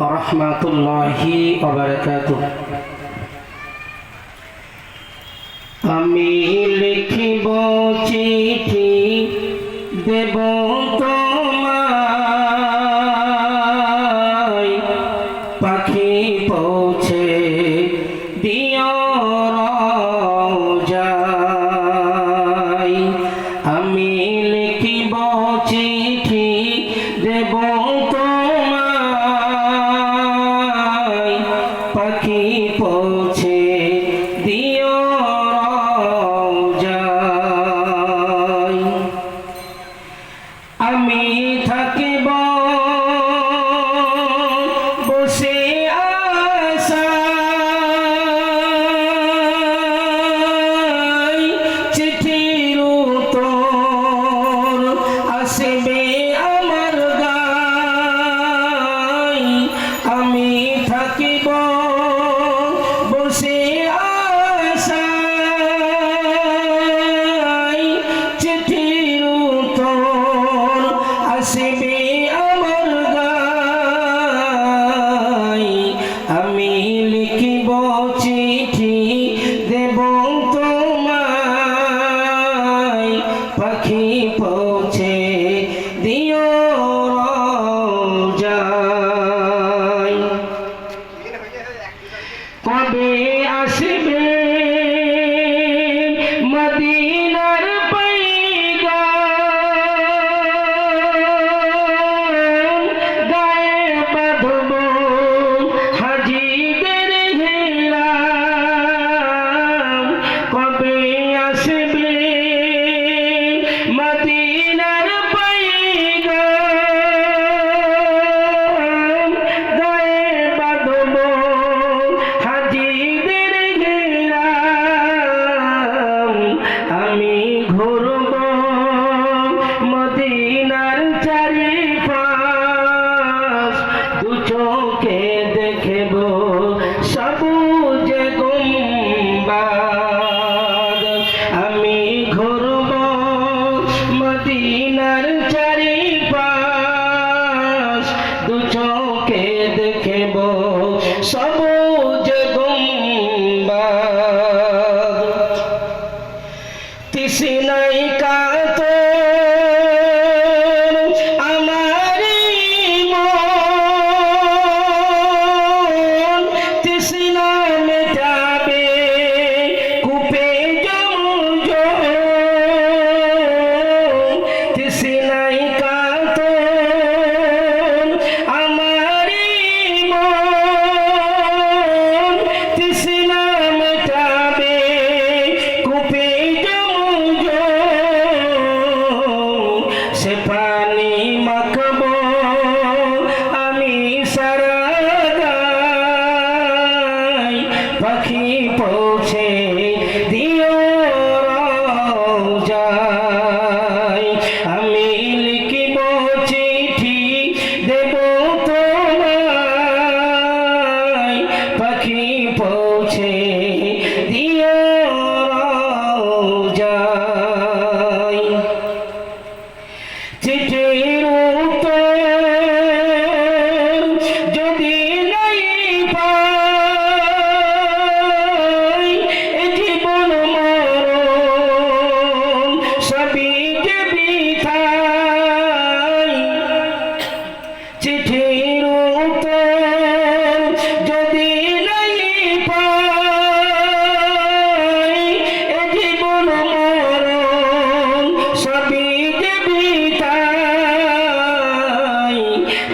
ورحمة الله وبركاته আমি লিখিব চিঠি দেব আমি লিখিব চিঠি দেব পাখি পৌঁছে দিও কবে আসবে মদিনা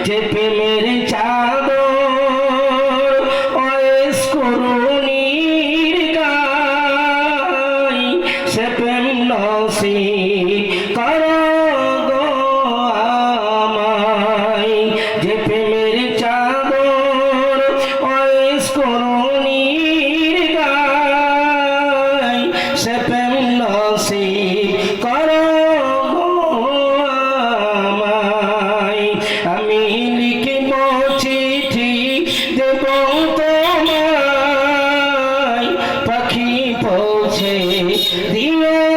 যে প্রেমের চাদর অয়েস করুণীর গাই, সে প্রেম নসি কর আমায়। যে প্রেমের চাদর অয়েস করুণ পৌঁছে দিও